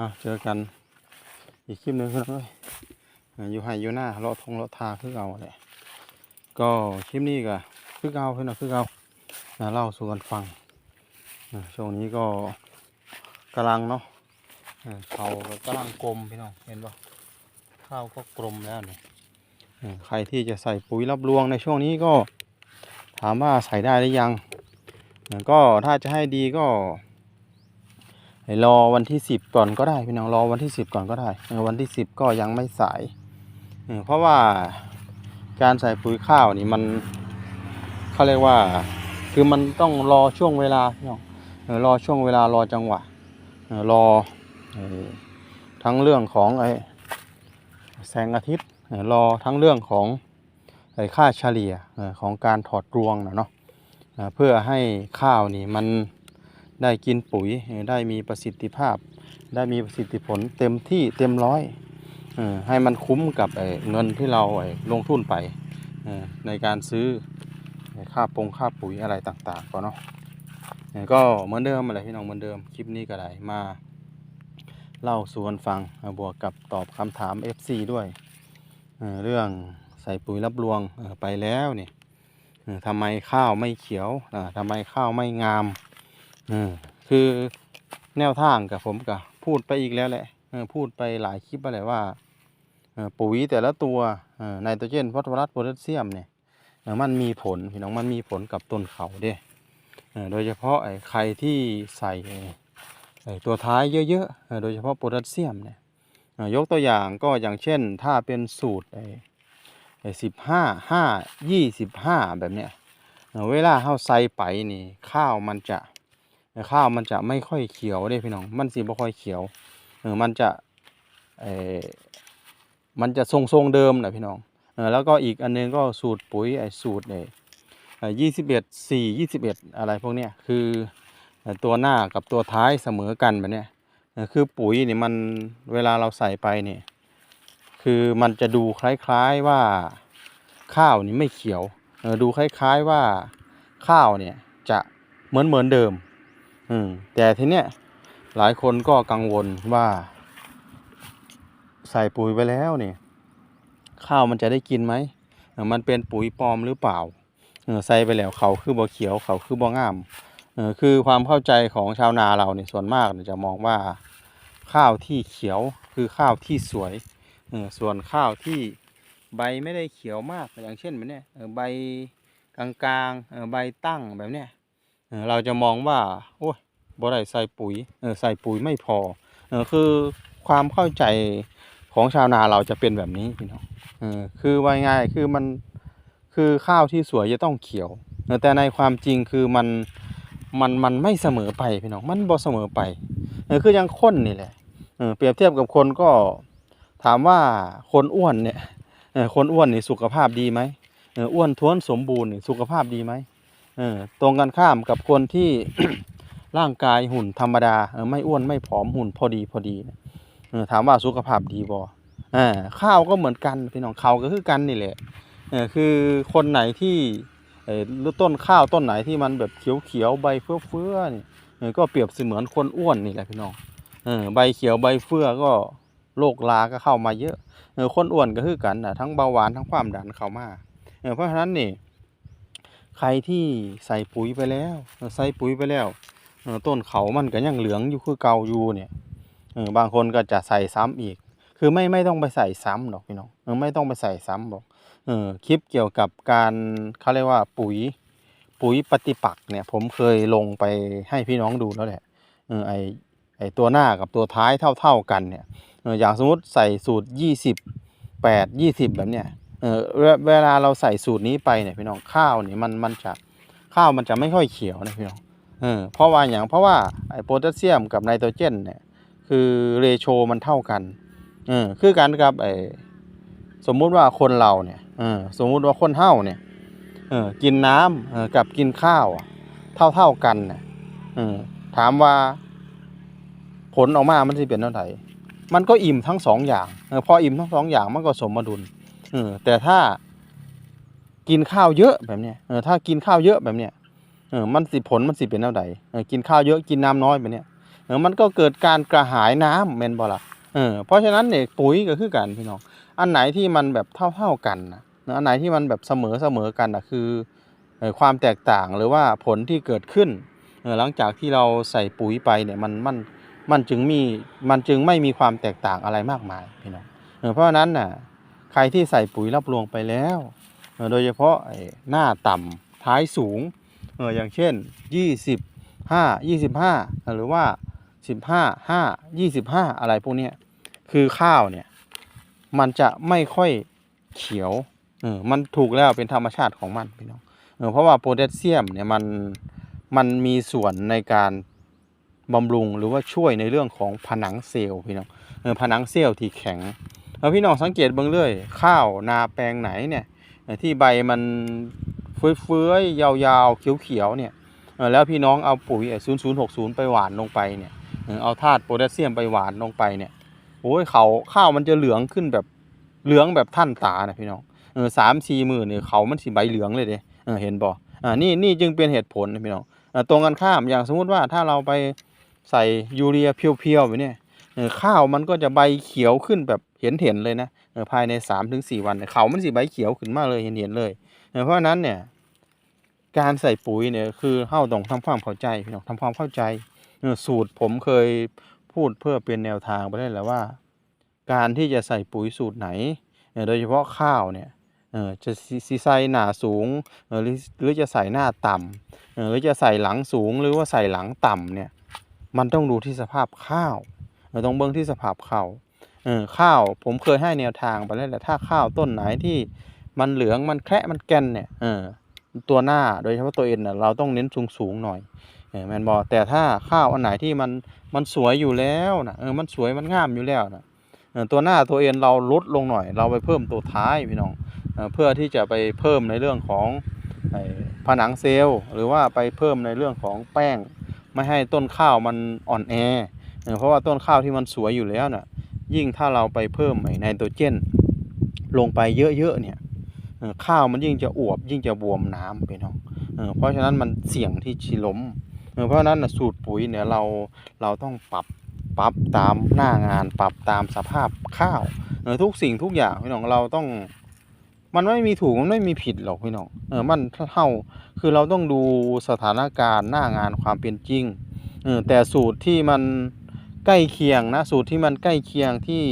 อะเจอกันอีกคลิปหนึ่งพี่น้องเอ้ยอยู่ไห้อยู่หน้าเลาะทงเลาะทาคือเก่าแหละก็คลิปนี้ก็คือเก่าพี่น้องคือเก่าอ่าเล่าสู่กันฟังช่วงนี้ก็กำลังเนาะเขากำลังกลมพี่น้องเห็นปะข้าวก็กลมแล้วเนี่ยใครที่จะใส่ปุ๋ยรับรวงในช่วงนี้ก็ถามว่าใส่ได้หรือยัง ก็ถ้าจะให้ดีก็ ให้รอวันที่สิบก่อนก็ได้พี่น้องรอวันที่สิบก่อนก็ได้วันที่สิบก็ยังไม่สายเพราะว่าการใส่ปุ๋ยข้าวนี่มันเขาเรียกว่า คือมันต้องรอช่วงเวลาพี่น้องรอช่วงเวลารอจังหวะรอทั้งเรื่องของไอ้แสงอาทิตย์รอทั้งเรื่องของไอ้ค่าเฉลี่ยของการถอดรวงนะเนาะเพื่อให้ข้าวนี่มัน ได้กินปุ๋ยได้มีประสิทธิภาพ ได้มีประสิทธิผลเต็มที่เต็มร้อยอให้มันคุ้มกับเเงินที่เราเลงทุนไปในการซื้อค่าปงค่าปุ๋ยอะไรต่างๆก็เนาะก็เหมือนเดิมอะไรพี่น้องเหมือนเดิมคลิปนี้ก็ได้มาเล่าสู่กันฟังบวกกับตอบคำถาม FC ด้วยเรื่องใส่ปุ๋ยรับรวงไปแล้วเนี่ยทำไมข้าวไม่เขียวทำไมข้าวไม่งาม อืมคือแนวทางกับผมก็พูดไปอีกแล้วแหละพูดไปหลายคลิปไปแล้วว่าปุ๋ยแต่ละตัวไนโตรเจนฟอสฟอรัสโพแทสเซียมเนี่ยมันมีผลพี่น้องมันมีผลกับต้นเขาเด้โดยเฉพาะไอ้ใครที่ใส่ตัวท้ายเยอะๆโดยเฉพาะโพแทสเซียมเนี่ยยกตัวอย่างก็อย่างเช่นถ้าเป็นสูตรไอ้สิบห้าห้ายี่สิบห้าแบบเนี้ยเวลาเข้าใส่ไปนี่ข้าวมันจะ ข้าวมันจะไม่ค่อยเขียวเด้พี่น้อง มันสีบ่ค่อยเขียวเออมันจะเออมันจะทรงทรงๆเดิมนะพี่น้องเออแล้วก็อีกอันนึงก็สูตรปุ๋ยไอ้สูตรเนี่ยยี่สิบเอ็ดสี่ยี่สิบเอ็ดอะไรพวกเนี้ยคือตัวหน้ากับตัวท้ายเสมอกันแบบเนี้ยคือปุ๋ยเนี่ยมันเวลาเราใส่ไปเนี่ยคือมันจะดูคล้ายๆว่าข้าวนี่ไม่เขียวดูคล้ายๆว่าข้าวเนี่ยจะเหมือนเหมือนเดิม อืม แต่ทีเนี้ยหลายคนก็กังวลว่า ใส่ปุ๋ยไปแล้วเนี่ยข้าวมันจะได้กินไหมมันเป็นปุ๋ยปลอมหรือเปล่าเอใส่ไปแล้วเขาคือบ่เขียวเขาคือบ่งามเออคือความเข้าใจของชาวนาเราเนี่ยส่วนมากจะมองว่าข้าวที่เขียวคือข้าวที่สวยเออส่วนข้าวที่ใบไม่ได้เขียวมากอย่างเช่นแบบเนี้ยใบกลางๆใบตั้งแบบเนี้ย เราจะมองว่าโอ้ยบ่ได้ใส่ปุ๋ยเออใส่ปุ๋ยไม่พอเออคือความเข้าใจของชาวนาเราจะเป็นแบบนี้พี่น้องเออคือว่าง่ายคือมันคือข้าวที่สวยจะต้องเขียวเออแต่ในความจริงคือมันมันมันไม่เสมอไปพี่น้องมันบ่เสมอไปเออคือยังคนนี่แหละเออเปรียบเทียบกับคนก็ถามว่าคนอ้วนเนี่ยเออคนอ้วนนี่สุขภาพดีไหมเอออ้วนท้วนสมบูรณ์นี่สุขภาพดีไหม เออตรงกันข้ามกับคนที่ ร่างกายหุ่นธรรมดาเออไม่อ้วนไม่ผอมหุ่นพอดีพอดีเออถามว่าสุขภาพดีบ่อ่าข้าวก็เหมือนกันพี่น้องเขาก็คือกันนี่แหละเออคือคนไหนที่เออต้นข้าวต้นไหนที่มันแบบเขียวเขียวๆใบเฟื้อเฟื้อๆนี่เออก็เปรียบเสมือนคนอ้วนนี่แหละพี่น้องเออใบเขียวใบเฟื้อก็โรคลาก็เข้ามาเยอะเออคนอ้วนก็คือกันนะทั้งเบาหวานทั้งความดันเข้ามาเออเพราะฉะนั้นนี่ ใครที่ใส่ปุ๋ยไปแล้วใส่ปุ๋ยไปแล้วต้นเขามันก็ยังเหลืองอยู่คือเก่าอยู่เนี่ยอบางคนก็จะใส่ซ้ำอีก คือไม่ไม่ต้องไปใส่ซ้ำหรอกพี่น้องไม่ต้องไปใส่ซ้ำบอกอคลิปเกี่ยวกับการเขาเรียกว่าปุ๋ยปุ๋ยปฏิปักษ์เนี่ยผมเคยลงไปให้พี่น้องดูแล้วแหละออไอไอตัวหน้ากับตัวท้ายเท่าๆกันเนี่ยอย่างสมมติใส่สูตรยี่สิบแปดยี่สิบแบบเนี้ย เออเวลาเราใส่สูตรนี้ไปเนี่ยพี่น้องข้าวนี่มันมันจะข้าวมันจะไม่ค่อยเขียวนะพี่น้องเออเพราะว่าอย่างเพราะว่าไอโพแทสเซียมกับไนโตรเจนเนี่ยคือเรโชมันเท่ากันเออคือกันกับไอสมมุติว่าคนเราเนี่ยเออสมมุติว่าคนเท่าเนี่ยเออกินน้ำเออกับกินข้าวเท่าเท่ากันเนี่ยเออถามว่าผลออกมามันจะเป็นเท่าไหร่มันก็อิ่มทั้งสองอย่างเออพออิ่มทั้งสองอย่างมันก็สมดุล เออแต่ถ้ากินข้าวเยอะแบบเนี้ยเออถ้ากินข้าวเยอะแบบเนี้ยเออมันสิผลมันสิเป็นเท่าใดเออกินข้าวเยอะกินน้ำน้อยแบบเนี้ยเออมันก็เกิดการกระหายน้ำแมนบ่ล่ะเออเพราะฉะนั้นเนี่ยปุ๋ยก็คือกันพี่น้องอันไหนที่มันแบบเท่าๆกันนะอันไหนที่มันแบบเสมอเสมอกันนะคือความแตกต่างหรือว่าผลที่เกิดขึ้นหลังจากที่เราใส่ปุ๋ยไปเนี่ยมันมันมันจึงมีมันจึงไม่มีความแตกต่างอะไรมากมายพี่น้องเพราะฉะนั้นน่ะ ครที่ใส่ปุ๋ยรับรองไปแล้ว โดยเฉพาะหน้าต่ำท้ายสูงเอออย่างเช่น 20ห้ายี่สิบห้าหรือว่าสิบห้าห้ายี่สิบห้าอะไรพวกนี้คือข้าวเนี่ย มันจะไม่ค่อยเขียวเออมันถูกแล้วเป็นธรรมชาติของมันพี่น้องเออเพราะว่าโพแทสเซียมเนี่ยมันมันมีส่วนในการบำรุงหรือว่าช่วยในเรื่องของผนังเซลล์พี่น้องเออผนังเซลล์ที่แข็ง แล้วพี่น้องสังเกตเบื้องเลยข้าวนาแปลงไหนเนี่ยที่ใบมันเฟื้อยๆยาวๆเขียวๆเนี่ยแล้วพี่น้องเอาปุ๋ยศูนย์ศูนย์หกศูนย์ไปหวานลงไปเนี่ยเอาธาตุโพแทสเซียมไปหวานลงไปเนี่ยโอ้ยเขาข้าวมันจะเหลืองขึ้นแบบเหลืองแบบท่านตานะพี่น้องสามสี่หมื่นเนี่ยเขามันสีใบเหลืองเลยเด้เออเห็นบ่อ่านี่นี่จึงเป็นเหตุผลนะพี่น้องอตรงกันข้ามอย่างสมมุติว่าถ้าเราไปใส่ยูเรียเพียวๆไปเนี่ย ข้าวมันก็จะใบเขียวขึ้นแบบเห็นเห็นเลยนะภายในสามถึงสี่วันเนี่ยเขามันสีใบเขียวขึ้นมากเลยเห็นเห็นเลยเพราะนั้นเนี่ยการใส่ปุ๋ยเนี่ยคือเฮาต้องทำความเข้าใจพี่น้องทำความเข้าใจสูตรผมเคยพูดเพื่อเป็นแนวทางไปได้แล้วว่า การที่จะใส่ปุ๋ยสูตรไหน โดยเฉพาะข้าวเนี่ยจะสิสิใส่หน้าสูงหรือจะใส่หน้าต่ำหรือจะใส่หลังสูงหรือว่าใส่หลังต่ำเนี่ยมันต้องดูที่สภาพข้าว เออต้องเบิ่งที่สภาพข้าวเออข้าวผมเคยให้แนวทางไปแล้วแหละถ้าข้าวต้นไหนที่มันเหลืองมันแคระมันแก่นเนี่ยเออตัวหน้าโดยเฉพาะตัวเอ็นเราต้องเน้นสูงสูงหน่อยเออแมนบอแต่ถ้าข้าวอันไหนที่มันมันสวยอยู่แล้วนะเออมันสวยมันงามอยู่แล้วนะตัวหน้าตัวเอ็นเราลดลงหน่อย เราไปเพิ่มตัวท้ายพี่น้องเอเพื่อที่จะไปเพิ่มในเรื่องของผนังเซลล์ หรือว่าไปเพิ่มในเรื่องของแป้ง ไม่ให้ต้นข้าวมันอ่อนแอ เพราะว่าต้นข้าวที่มันสวยอยู่แล้วน่ะยิ่งถ้าเราไปเพิ่มไนโตรเจน ลงไปเยอะๆเนี่ยข้าวมันยิ่งจะอวบยิ่งจะบวมน้ำไปเนาะเออเพราะฉะนั้นมันเสี่ยงที่จะล้มเพราะฉะนั้นนะสูตรปุ๋ยเนี่ยเราเราต้องปรับปรับตามหน้างานปรับตามสภาพข้าวเออทุกสิ่งทุกอย่างพี่น้องเราต้องมันไม่มีถูกมันไม่มีผิดหรอกพี่น้องเออมันเท่าคือเราต้องดูสถานการณ์หน้างานความเป็นจริงเออแต่สูตรที่มัน ใกล้เคียงนะสูตรที่มันใกล้เคียงที่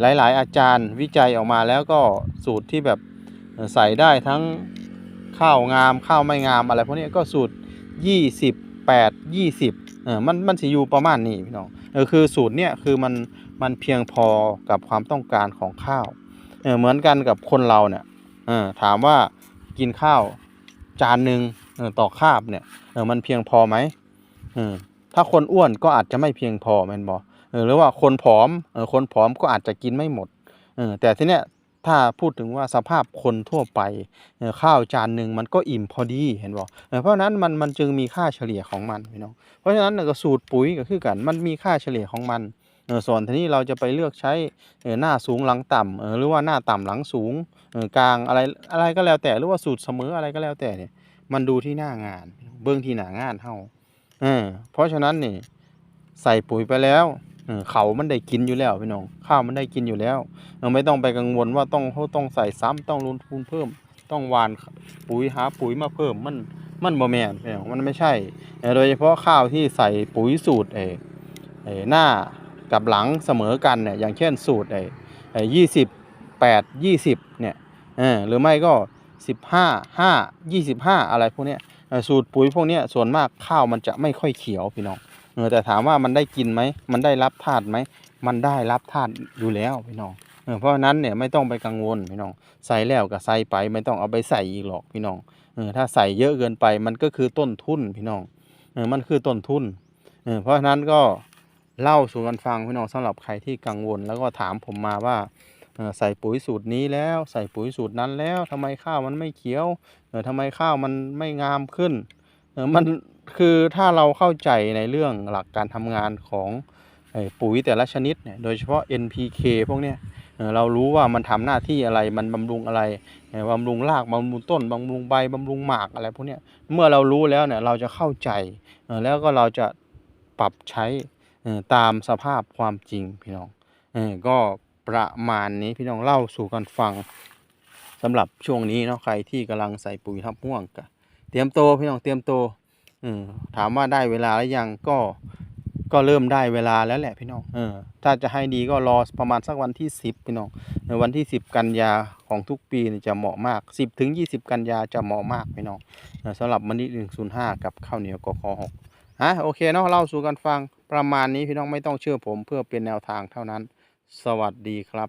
หลาย ๆ อาจารย์วิจัยออกมาแล้วก็สูตรที่แบบใส่ได้ทั้งข้าวงามข้าวไม่งามอะไรพวกนี้ก็สูตร 28 20เออมันมันสิอยู่ประมาณนี้พี่น้องเออคือสูตรเนี้ยคือมันมันเพียงพอกับความต้องการของข้าวเออเหมือนกันกับคนเราเนี่ยเออถามว่ากินข้าวจานหนึ่งต่อคาบเนี่ยเออมันเพียงพอไหมเออ ถ้าคนอ้วนก็อาจจะไม่เพียงพอแมนบอหรือว่าคนผอมเออคนผอมก็อาจจะกินไม่หมดเออแต่ทีเนี้ยถ้าพูดถึงว่าสภาพคนทั่วไปข้าวจานหนึ่งมันก็อิ่มพอดีเห็นบออเพราะนั้นมันมันจึงมีค่าเฉลี่ยของมันพี่น้องเพราะฉะนั้นก็สูตรปุ๋ยก็คือกันมันมีค่าเฉลี่ยของมันส่วนทีนี้เราจะไปเลือกใช้หน้าสูงหลังต่ำหรือว่าหน้าต่ำหลังสูงกลางอะไรอะไรก็แล้วแต่หรือว่าสูตรเสมออะไรก็แล้วแต่เนี่ยมันดูที่หน้างานเบื้องที่หน้างานเฮา เออเพราะฉะนั้นนี่ ใส่ปุ๋ยไปแล้วเขามันได้กินอยู่แล้วพี่น้อง ข้าวมันได้กินอยู่แล้วเออไม่ต้องไปกังวลว่าต้องเขาต้องใส่ซ้ำต้องลงทุนเพิ่ม ต้องหวานปุ๋ยหาปุ๋ยมาเพิ่มมันมันบ่แมนพี่น้องมันไม่ใช่ โดยเฉพาะข้าวที่ใส่ปุ๋ยสูตรเอเอหน้ากับหลังเสมอกันเนี่ยอย่างเช่นสูตรไอ้ไอ้ยี่สิบแปดยี่สิบเนี่ยเออหรือไม่ก็สิบห้าห้ายี่สิบห้าอะไรพวกเนี้ย สูตรปุ๋ยพวกนี้ส่วนมากข้าวมันจะไม่ค่อยเขียวพี่น้องเออแต่ถามว่ามันได้กินไหมมันได้รับธาตุไหมมันได้รับธาตุอยู่แล้วพี่น้องเออเพราะนั้นเนี่ยไม่ต้องไปกังวลพี่น้องใส่แล้วก็ใส่ไปไม่ต้องเอาไปใส่อีกหรอกพี่น้องเออถ้าใส่เยอะเกินไปมันก็คือต้นทุนพี่น้องเออมันคือต้นทุนเออเพราะฉะนั้นก็เล่าสู่กันฟังพี่น้องสำหรับใครที่กังวล แล้วก็ถามผมมาว่า ใส่ปุ๋ยสูตรนี้แล้วใส่ปุ๋ยสูตรนั้นแล้วทำไมข้าวมันไม่เขียวเออทำไมข้าวมันไม่งามขึ้นเออมันคือถ้าเราเข้าใจในเรื่องหลักการทำงานของปุ๋ยแต่ละชนิดเนี่ยโดยเฉพาะ NPK พวกเนี้ยเรารู้ว่ามันทำหน้าที่อะไรมันบำรุงอะไรเออบำรุงรากบำรุงต้นบำรุงใบบำรุงหมากอะไรพวกเนี้ยเมื่อเรารู้แล้วเนี่ยเราจะเข้าใจแล้วก็เราจะปรับใช้ตามสภาพความจริงพี่น้องก็ ประมาณนี้พี่น้องเล่าสู่กันฟังสำหรับช่วงนี้เนาะใครที่กำลังใส่ปุ๋ยทับม่วงก็เตรียมโตวพี่น้องเตรียมโตวอืมถามว่าได้เวลาหรือยังก็ก็เริ่มได้เวลาแล้วแหละพี่น้องเออถ้าจะให้ดีก็รอประมาณสักวันที่สิบพี่น้องในวันที่ 10 กันยาของทุกปีจะเหมาะมาก 10ถึง20 กันยาจะเหมาะมากพี่น้องสำหรับมันนี่105 กับข้าวเหนียวกค6อะโอเคเนาะเล่าสู่กันฟังประมาณนี้พี่น้องไม่ต้องเชื่อผมเพื่อเป็นแนวทางเท่านั้น สวัสดีครับ